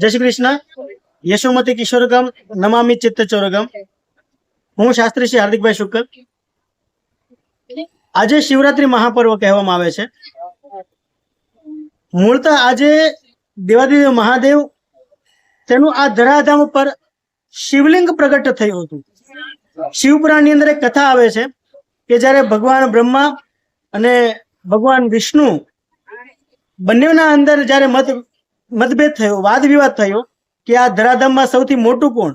જય શ્રી કૃષ્ણ. યશોમતી કિશોરગમ, નમામી ચિત્ત ચોરગમ. હું શાસ્ત્રી શ્રી હાર્દિકભાઈ શુક્લ. આજે શિવરાત્રી મહાપર્વ કહેવામાં આવે છે. મૂળતઃ આજે દેવાદેવ મહાદેવ તેનું આ ધરાધામ ઉપર શિવલિંગ પ્રગટ થયું હતું. શિવપુરાણની અંદર એક કથા આવે છે કે જ્યારે ભગવાન બ્રહ્મા અને ભગવાન વિષ્ણુ બંનેના અંદર જ્યારે મત મતભેદ થયો વાદ વિવાદ થયો કે આ ધરાધામમાં સૌથી મોટું કોણ?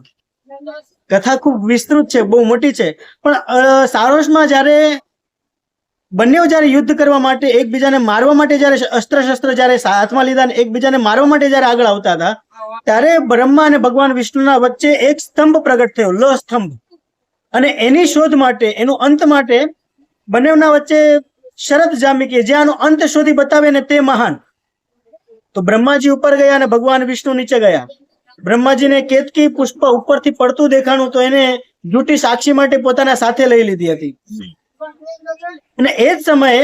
કથા ખૂબ વિસ્તૃત છે બહુ મોટી છે. પણ અ, સારોશમાં જ્યારે બંને જ્યારે યુદ્ધ કરવા માટે એકબીજાને મારવા માટે જ્યારે અસ્ત્ર શસ્ત્ર જ્યારે હાથમાં લીધા એકબીજાને મારવા માટે જ્યારે આગળ આવતા હતા ત્યારે બ્રહ્મા અને ભગવાન વિષ્ણુના વચ્ચે એક સ્તંભ પ્રગટ થયો લો સ્તંભ. અને એની શોધ માટે એનો અંત માટે બંનેના વચ્ચે શરત જામી કે જે આનો અંત શોધી બતાવે ને તે મહાન. તો બ્રહ્માજી ઉપર ગયા અને ભગવાન વિષ્ણુ નીચે ગયા. બ્રહ્માજીને કેતકી પુષ્પ ઉપરથી પડતું દેખાણું તો એને જૂટી સાક્ષી માટે પોતાના સાથે લઈ લીધી હતી. અને એ જ સમયે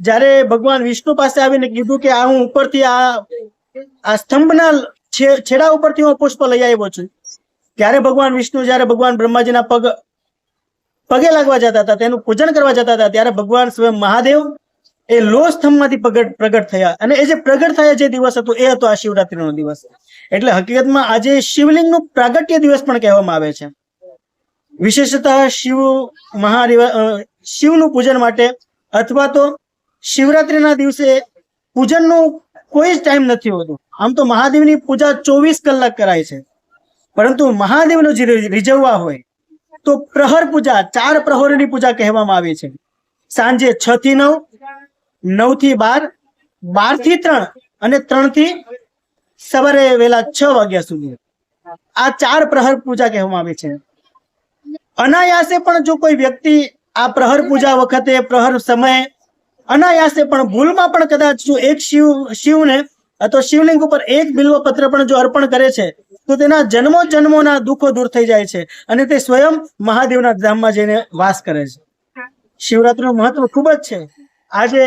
જ્યારે ભગવાન વિષ્ણુ પાસે આવીને કીધું કે આ હું ઉપરથી આ આ સ્તંભના છેડા ઉપરથી હું પુષ્પ લઈ આવ્યો છું, ત્યારે ભગવાન વિષ્ણુ જ્યારે ભગવાન બ્રહ્માજીના પગ, પગે લાગવા જતા હતા, તેનું પૂજન કરવા જતા હતા, ત્યારે ભગવાન સ્વયં મહાદેવ એ લો સ્તંભમાંથી પ્રગટ પ્રગટ થયા. અને એ જે પ્રગટ થયા જે દિવસ હતો, એ હતો આ શિવરાત્રીનો દિવસ. એટલે હકીકતમાં આજે શિવલિંગનું પ્રાગટ્ય દિવસ પણ કહેવામાં આવે છે. વિશેષતા શિવ મહારિવા શિવનું પૂજન માટે અથવા તો શિવરાત્રીના દિવસે પૂજનનું કોઈ જ ટાઈમ નથી હોતું. આમ તો મહાદેવની પૂજા ચોવીસ કલાક કરાય છે. પરંતુ મહાદેવનો જે રીઝવવા હોય, તો પ્રહર પૂજા, ચાર પ્રહરની પૂજા કહેવામાં આવી છે. સાંજે છ થી નવ નવથી બાર બારથી ત્રણ અને ત્રણથી સવારે વહેલા છ વાગ્યા સુધી. આ ચાર પ્રહર પૂજા કહેવામાં આવે છે. અનાયાસે પણ જો કોઈ વ્યક્તિ આ પ્રહર પૂજા વખતે પ્રહર સમયે અનાયાસે પણ ભૂલમાં પણ કદાચ જો એક શિવ, શિવને અથવા શિવલિંગ ઉપર એક બિલ્વ પત્ર પણ જો અર્પણ કરે છે, તો તેના જન્મો જન્મોના દુઃખો દૂર થઈ જાય છે અને તે સ્વયં મહાદેવના ધામમાં જઈને વાસ કરે છે. શિવરાત્રીનું મહત્વ ખૂબ જ છે. આજે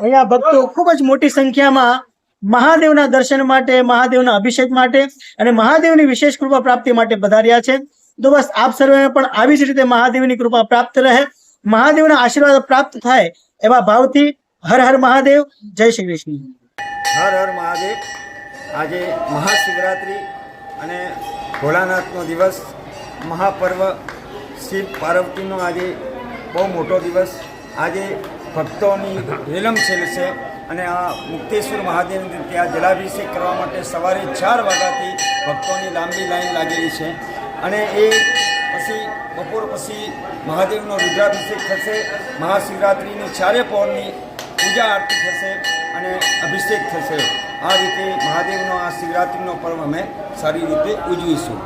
અહીંયા ભક્તો ખૂબ જ મોટી સંખ્યામાં મહાદેવના દર્શન માટે, મહાદેવના અભિષેક માટે અને મહાદેવની વિશેષ કૃપા પ્રાપ્તિ માટે પધાર્યા છે. તો બસ આપ સર્વેને પણ આવી જ રીતે મહાદેવની કૃપા પ્રાપ્ત રહે. મહાદેવના આશીર્વાદ પ્રાપ્ત થાય એવા ભાવથી હર હર મહાદેવ. જય શ્રી કૃષ્ણ. હર હર મહાદેવ. આજે મહાશિવરાત્રિ અને ભોળાનાથનો દિવસ, મહાપર્વ, શિવ પાર્વતીનો આજે બહુ મોટો દિવસ. આજે ભક્તોની રેલમછેલ છે અને આ મુક્તેશ્વર મહાદેવની ત્યાં જલાભિષેક કરવા માટે સવારે ચાર વાગ્યાથી ભક્તોની લાંબી લાઈન લાગેલી છે. અને એ પછી બપોર પછી મહાદેવનો રુદ્રાભિષેક થશે. મહાશિવરાત્રિની ચારે પહોરની પૂજા આરતી થશે અને અભિષેક થશે. આ રીતે મહાદેવનો આ શિવરાત્રિનો પર્વ અમે સારી રીતે ઉજવીશું.